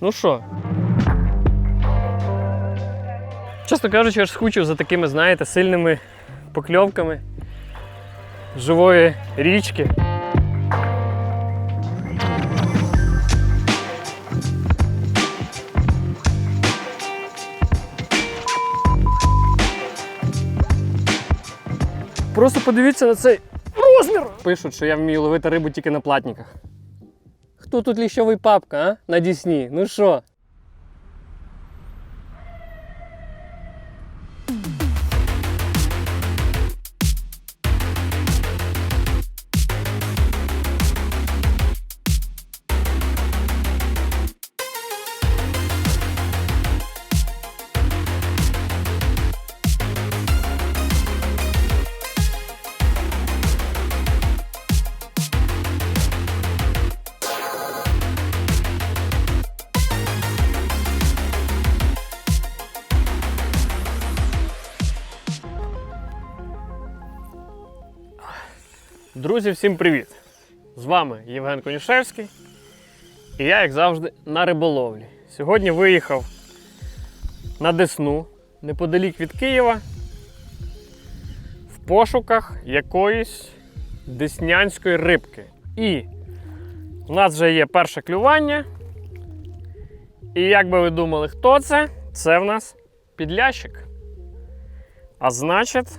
Ну що? Чесно кажучи, я ж скучив за такими, знаєте, сильними покльовками живої річки. Просто подивіться на цей розмір. Пишуть, що я вмію ловити рибу тільки на платниках. Хто тут ліщовий папка, а? На Дісні? Ну що? Друзі, всім привіт! З вами Євген Конюшевський. І я, як завжди, на риболовлі. Сьогодні виїхав на Десну неподалік від Києва в пошуках якоїсь деснянської рибки. І у нас вже є перше клювання. І як би ви думали, хто це? Це в нас підлящик. А значить,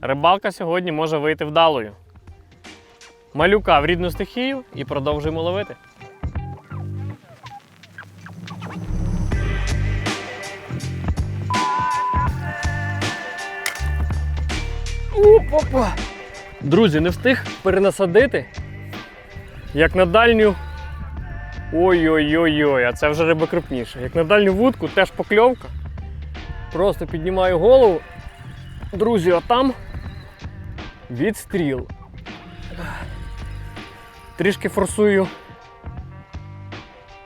рибалка сьогодні може вийти вдалою. Малюка в рідну стихію і продовжуємо ловити. Опа! Друзі, не встиг перенасадити. Як на дальню. Ой-ой-ой-ой, а це вже риба крупніша. Як на дальню вудку, теж покльовка. Просто піднімаю голову. Друзі, а там відстріл. Трішки форсую.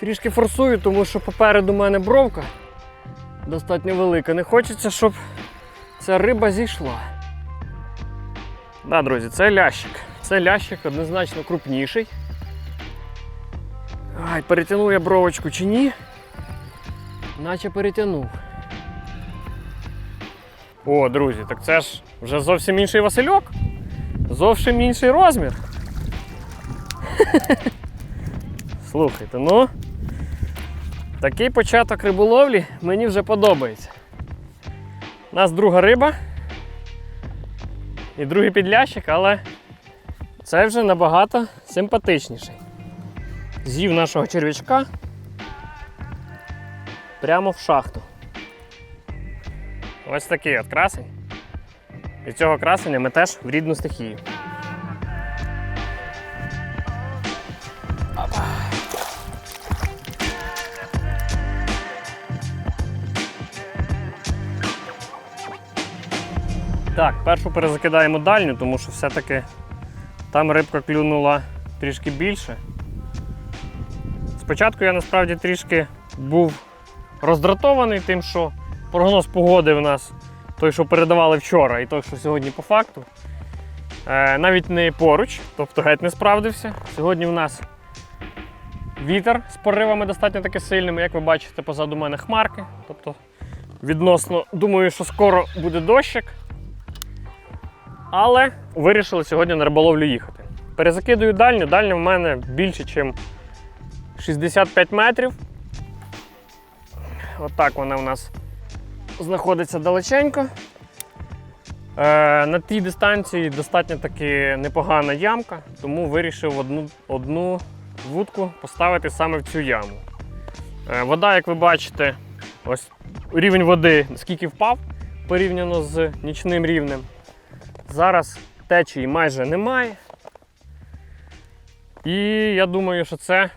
Трішки форсую, тому що попереду мене бровка достатньо велика. Не хочеться, щоб ця риба зійшла. Да, друзі, це лящик. Це лящик однозначно крупніший. Ай, перетягнув я бровочку чи ні? Наче перетягнув. О, друзі, так це ж вже зовсім інший Васильок. Зовсім інший розмір. Слухайте, ну. Такий початок риболовлі мені вже подобається. У нас друга риба і другий підлящик, але це вже набагато симпатичніший. З'їв нашого черв'ячка прямо в шахту. Ось такий от красень. І цього красення ми теж в рідну стихію. Так, першу перезакидаємо дальню, тому що все-таки там рибка клюнула трішки більше. Спочатку я насправді трішки був роздратований тим, що прогноз погоди в нас той, що передавали вчора, і той, що сьогодні по факту, е, навіть не поруч, тобто геть не справдився. Сьогодні в нас вітер з поривами достатньо таки сильними, як ви бачите, позаду мене хмарки. Тобто, відносно, думаю, що скоро буде дощик. Але вирішили сьогодні на риболовлю їхати. Перезакидую дальню. Дальня в мене більше, ніж 65 метрів. Отак вона у нас знаходиться далеченько. Е, на тій дистанції достатньо таки непогана ямка, тому вирішив одну, одну вудку поставити саме в цю яму. Е, вода, як ви бачите, ось рівень води скільки впав порівняно з нічним рівнем. Зараз течії майже немає. І я думаю, що це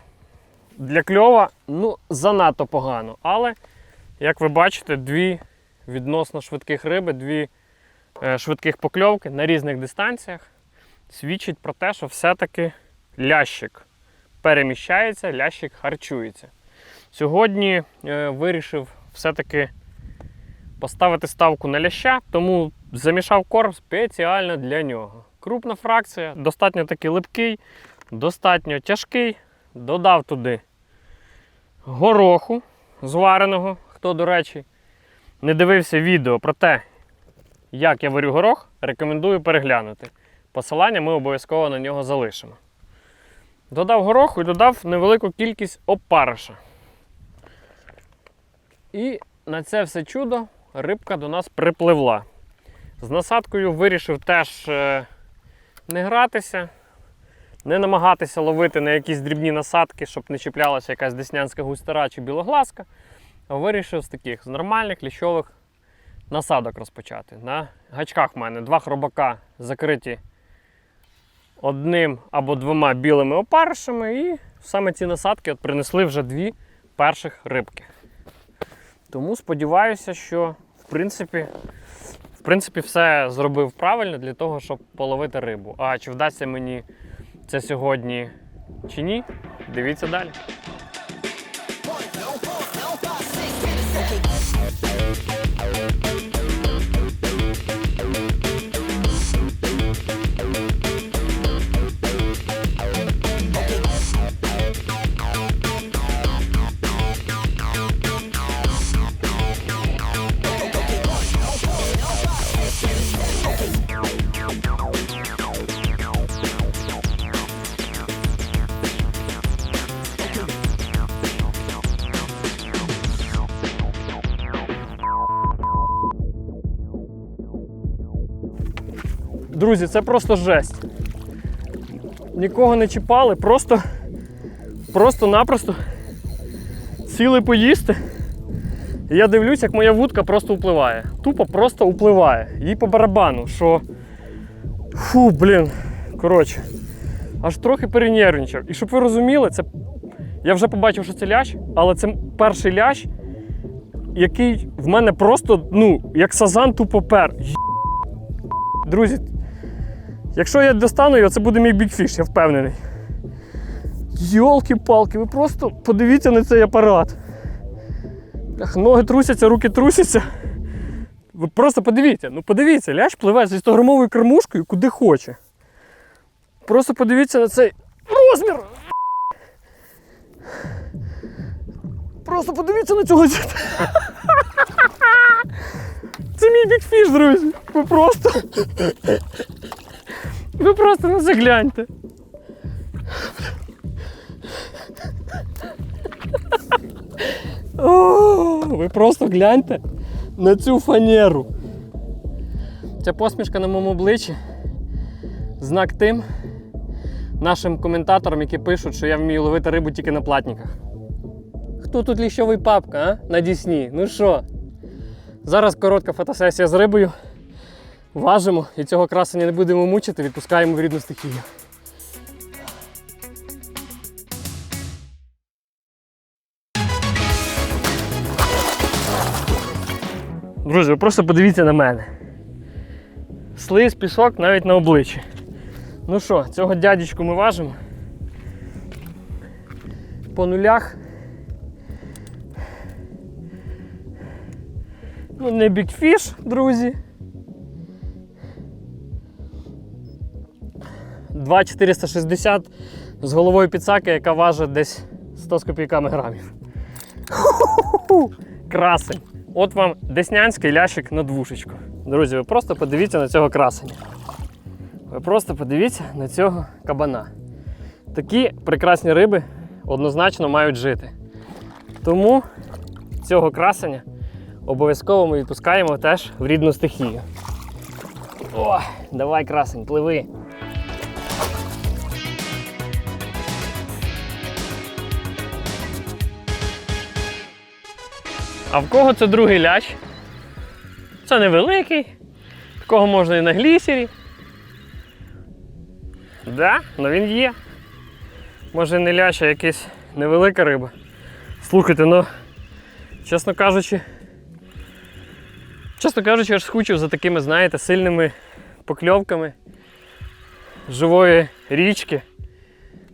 для кльова ну, занадто погано. Але, як ви бачите, дві відносно швидких риби, дві е, швидких покльовки на різних дистанціях свідчить про те, що все-таки лящик переміщається, лящик харчується. Сьогодні е, вирішив все-таки поставити ставку на ляща, тому замішав корм спеціально для нього. Крупна фракція, достатньо таки липкий, достатньо тяжкий. Додав туди гороху звареного. Хто, до речі, не дивився відео про те, як я варю горох, рекомендую переглянути. Посилання ми обов'язково на нього залишимо. Додав гороху і додав невелику кількість опариша. І на це все чудо рибка до нас припливла. З насадкою вирішив теж е, не гратися, не намагатися ловити на якісь дрібні насадки, щоб не чіплялася якась деснянська густера чи білогласка. А вирішив з таких з нормальних ліщових насадок розпочати. На гачках в мене два хробака закриті одним або двома білими опаришами, і саме ці насадки от принесли вже дві перших рибки. Тому сподіваюся, що в принципі, принципі все зробив правильно для того, щоб половити рибу. А чи вдасться мені це сьогодні чи ні? Дивіться далі. Друзі, це просто жесть. Нікого не чіпали, просто просто-напросто сіли поїсти. І я дивлюсь, як моя вудка просто впливає. Тупо просто впливає. Їй по барабану, що. Фу, блін. Коротше, аж трохи перенервничав. І щоб ви розуміли, це. Я вже побачив, що це лящ, але це перший лящ, який в мене просто, ну, як сазан тупо пер. Друзі, якщо я достану його, це буде мій бікфіш, я впевнений. Йолки-палки, ви просто подивіться на цей апарат. Ах, ноги трусяться, руки трусяться. Ви просто подивіться, ну подивіться, лящ пливе зі 100-грамовою кормушкою куди хоче. Просто подивіться на цей розмір. Просто подивіться на цього. зі- Це мій бікфіш, друзі. Ви просто. Ви просто на це гляньте. О, ви просто гляньте на цю фанеру. Ця посмішка на моєму обличчі. Знак тим нашим коментаторам, які пишуть, що я вмію ловити рибу тільки на платниках. Хто тут ліщовий папка, а? На Дісні? Ну що? Зараз коротка фотосесія з рибою. Важимо і цього красення не будемо мучити, відпускаємо в рідну стихію. Друзі, ви просто подивіться на мене. Слиз, пісок навіть на обличчі. Ну що, цього дядечку ми важимо. По нулях. Ну, не бікфіш, друзі. 2,460 з головою підсаки, яка важить десь 100 з копійками грамів. Красень. От вам деснянський лящик на двушечку. Друзі, ви просто подивіться на цього красення. Ви просто подивіться на цього кабана. Такі прекрасні риби однозначно мають жити. Тому цього красення обов'язково ми відпускаємо теж в рідну стихію. О, давай, красень, пливи. А в кого це другий лящ? Це невеликий. Такого можна і на глісері. Да, ну він є. Може не лящ, а якась невелика риба. Слухайте, ну, чесно кажучи, чесно кажучи, аж скучив за такими, знаєте, сильними покльовками живої річки,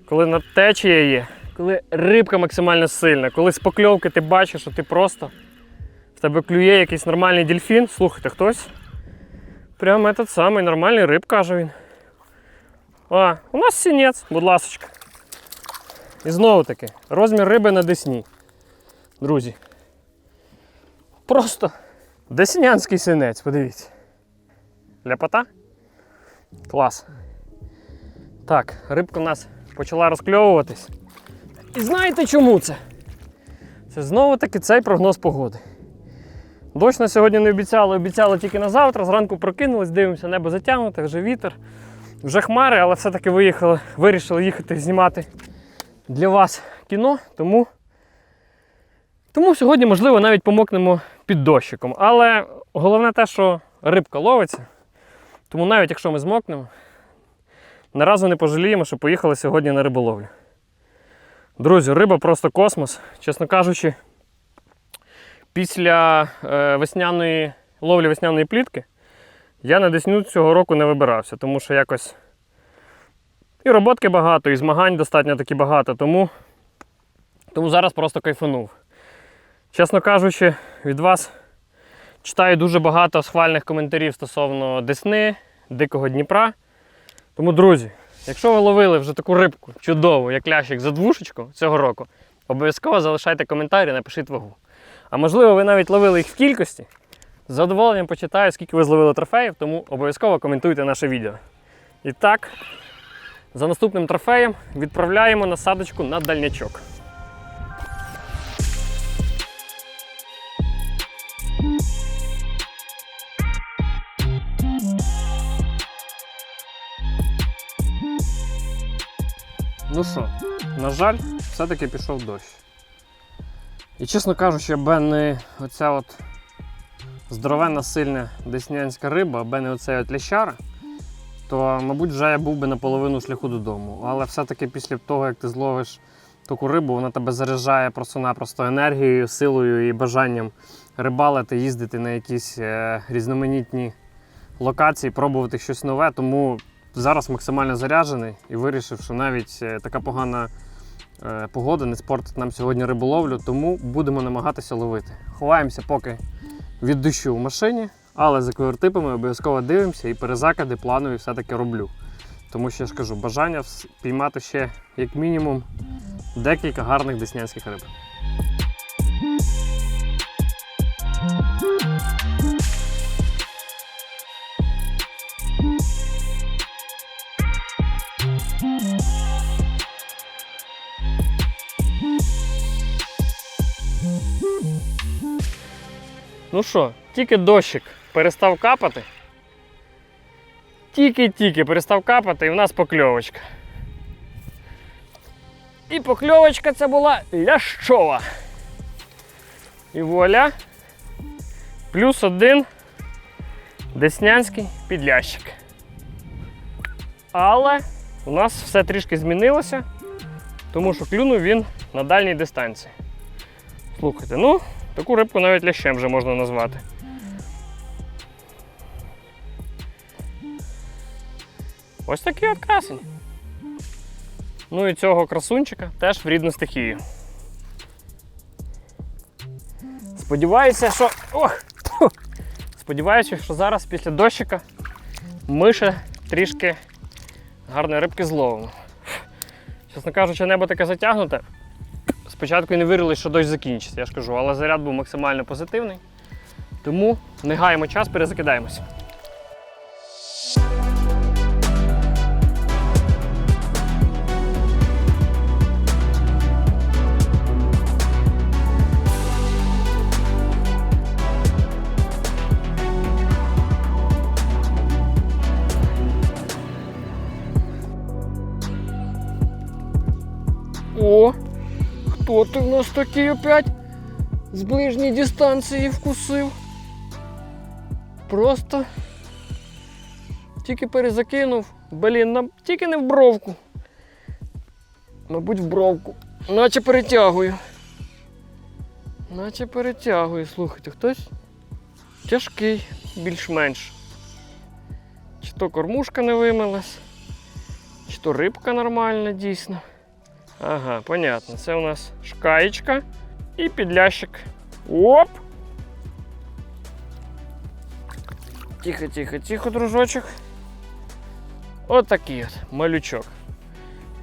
коли на течія є, коли рибка максимально сильна, коли з покльовки ти бачиш, що ти просто в тебе клює якийсь нормальний дельфін. Слухайте, хтось. Прям этот самий нормальний риб, каже він. А, у нас сінець, будь ласочка. І знову таки, розмір риби на десні. друзі. Просто деснянський синець, подивіться. Ляпота? Клас. Так, рибка у нас почала розкльовуватись. І знаєте чому це? Це знову таки цей прогноз погоди. Дощ на сьогодні не обіцяли, обіцяли тільки на завтра. Зранку прокинулись, дивимося, небо затягнуте, вже вітер, вже хмари, але все-таки виїхали, вирішили їхати знімати для вас кіно. Тому, тому сьогодні, можливо, навіть помокнемо під дощиком. Але головне те, що рибка ловиться. Тому навіть якщо ми змокнемо, ні разу не пожаліємо, що поїхали сьогодні на риболовлю. Друзі, риба просто космос. Чесно кажучи, після е, весняної ловлі весняної плітки я на Десню цього року не вибирався, тому що якось і роботки багато, і змагань достатньо таки багато, тому, тому зараз просто кайфанув. Чесно кажучи, від вас читаю дуже багато схвальних коментарів стосовно Десни, Дикого Дніпра. Тому, друзі, якщо ви ловили вже таку рибку чудову, як лящик за двушечку цього року, обов'язково залишайте коментарі, напишіть вагу. А можливо, ви навіть ловили їх в кількості. З задоволенням почитаю, скільки ви зловили трофеїв, тому обов'язково коментуйте наше відео. І так, за наступним трофеєм відправляємо насадочку на дальнячок. Ну що, на жаль, все-таки пішов дощ. І чесно кажучи, аби не оця от здоровенна сильна деснянська риба, аби не оцей от лящара, то, мабуть, вже я був би наполовину шляху додому. Але все-таки після того, як ти зловиш таку рибу, вона тебе заряджає просто-напросто енергією, силою і бажанням рибалити, їздити на якісь е, різноманітні локації, пробувати щось нове. Тому зараз максимально заряджений і вирішив, що навіть е, така погана погода не спортить нам сьогодні риболовлю, тому будемо намагатися ловити. Ховаємося поки від дощу в машині, але за квартипами обов'язково дивимося і перезакиди планові все-таки роблю. Тому що я ж кажу, бажання піймати ще як мінімум декілька гарних деснянських риб. Ну що, тільки дощик перестав капати. Тільки-тільки перестав капати, і в нас покльовочка. І покльовочка це була лящова. І вуаля. Плюс один деснянський підлящик. Але у нас все трішки змінилося, тому що клюнув він на дальній дистанції. Слухайте, ну, таку рибку навіть лящем вже можна назвати. Ось такий от красень. Ну і цього красунчика теж в рідну стихію. Сподіваюся, що. Ох! Сподіваюся, що зараз після дощика ми ще трішки гарної рибки зловимо. Чесно кажучи, небо таке затягнуте. Спочатку не вірили, що дощ закінчиться, я ж кажу, але заряд був максимально позитивний. Тому не гаємо час, перезакидаємося. Хто ти в нас такий опять з ближньої дистанції вкусив? Просто тільки перезакинув. Блін, нам тільки не в бровку. Мабуть, в бровку. Наче перетягую. Наче перетягую. Слухайте, хтось тяжкий, більш-менш. Чи то кормушка не вимилась, чи то рибка нормальна дійсно. Ага, понятно. Це у нас шкаєчка і підлящик. Оп! Тихо, тихо, тихо, дружочок. Отакий от малючок.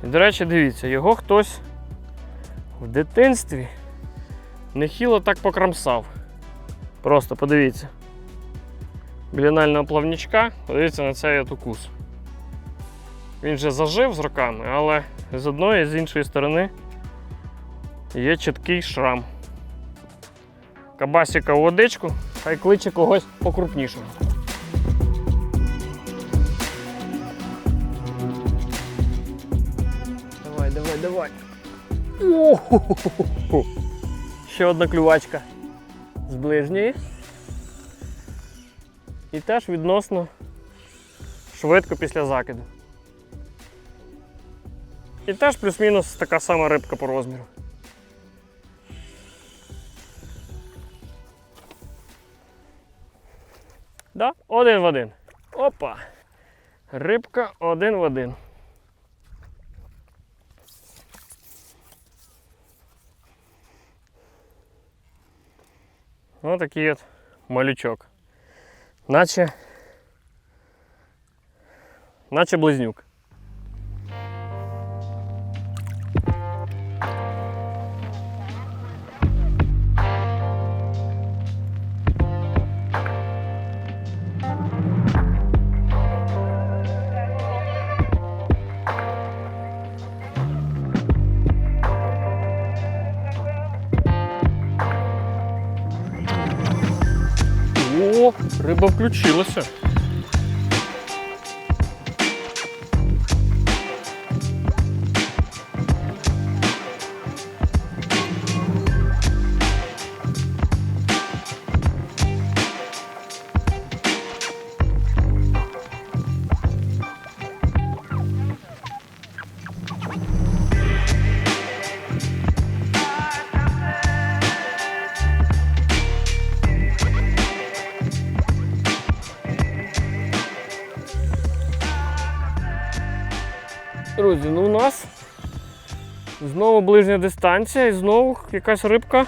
І, до речі, дивіться, його хтось в дитинстві Нехило так покрамсав. Просто подивіться. Білінального плавнічка, подивіться на цей от укус. Він вже зажив з роками, але з одної і з іншої сторони є чіткий шрам. Кабасіка у водичку, хай кличе когось покрупнішого. Давай, давай, давай. О-хо-хо-хо-хо. Ще одна клювачка з ближньої. І теж відносно швидко після закиду. І теж плюс-мінус така сама рибка по розміру. Да, один в один. Опа. Рибка один в один. Ось такий от малючок. Наче. Наче близнюк. Риба включилася. Знову ближня дистанція і знову якась рибка,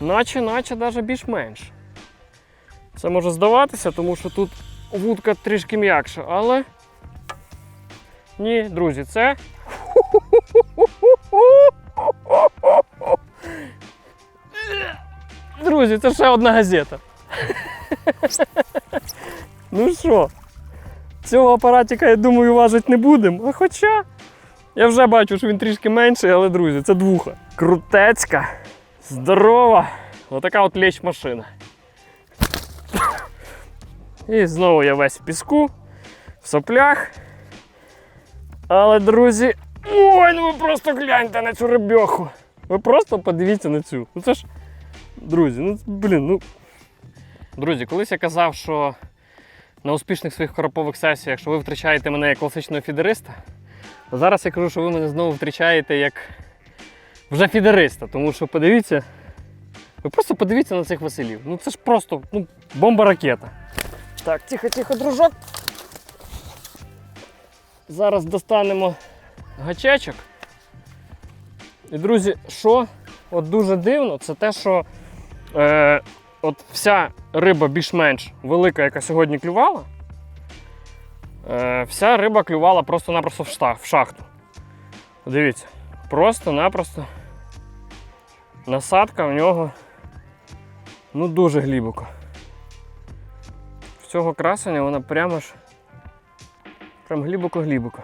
наче, наче навіть більш-менш. Це може здаватися, тому що тут вудка трішки м'якша, але. Ні, друзі, це. Друзі, це ще одна газета. Ну що? Цього апаратика, я думаю, важити не будемо. А хоча я вже бачу, що він трішки менший, але, друзі, це двуха. Крутецька, здорова. Отака от лещ машина. І знову я весь в піску, в соплях. Але, друзі, ой, ну ви просто гляньте на цю рибьоху. Ви просто подивіться на цю. Ну це ж, друзі, ну блін, ну. Друзі, колись я казав, що на успішних своїх коропових сесіях, що ви втрачаєте мене як класичного фідериста. Зараз я кажу, що ви мене знову втрачаєте як вже фідериста, тому що подивіться, ви просто подивіться на цих Василів. Ну це ж просто ну, бомба-ракета. Так, тихо, тихо, дружок. Зараз достанемо гачечок. І, друзі, що от дуже дивно, це те, що е, от вся риба більш-менш велика, яка сьогодні клювала, вся риба клювала просто-напросто в шахту. Дивіться, просто-напросто насадка в нього ну дуже глибоко. В цього красення вона прямо ж прям глибоко-глибоко.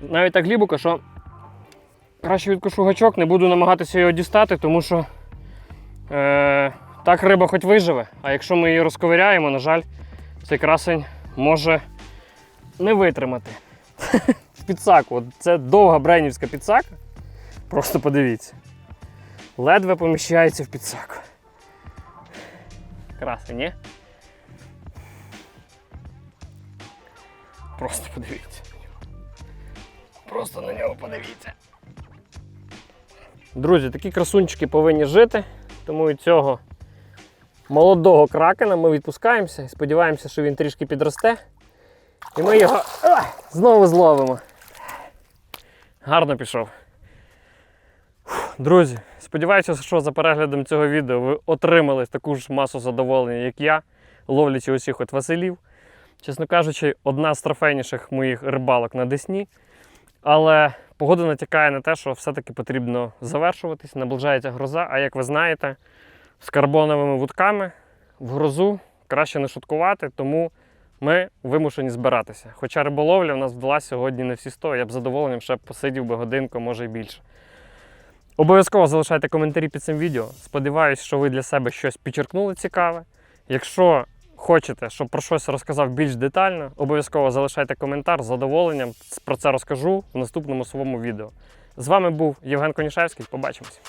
Навіть так глибоко, що краще відкушу гачок, не буду намагатися його дістати, тому що Е, так риба хоч виживе, а якщо ми її розковиряємо, на жаль, цей красень може не витримати. В підсаку. Це довга бренівська підсака. Просто подивіться. Ледве поміщається в підсаку. Красень, ні? Просто подивіться. Просто на нього подивіться. Друзі, такі красунчики повинні жити. Тому і цього молодого кракена ми відпускаємося і сподіваємося, що він трішки підросте. І ми його знову зловимо. Гарно пішов. Друзі, сподіваюся, що за переглядом цього відео ви отримали таку ж масу задоволення, як я, ловлячи усіх от Василів. Чесно кажучи, одна з трофейніших моїх рибалок на Десні. Але погода натякає на те, що все-таки потрібно завершуватись, наближається гроза. А як ви знаєте, з карбоновими вудками в грозу краще не шуткувати, тому ми вимушені збиратися. Хоча риболовля в нас вдалася сьогодні не всі 100, я б задоволенням ще посидів би годинку, може і більше. Обов'язково залишайте коментарі під цим відео. Сподіваюсь, що ви для себе щось підчеркнули цікаве. Якщо хочете, щоб про щось розказав більш детально, обов'язково залишайте коментар з задоволенням. Про це розкажу в наступному своєму відео. З вами був Євген Конішевський. Побачимось.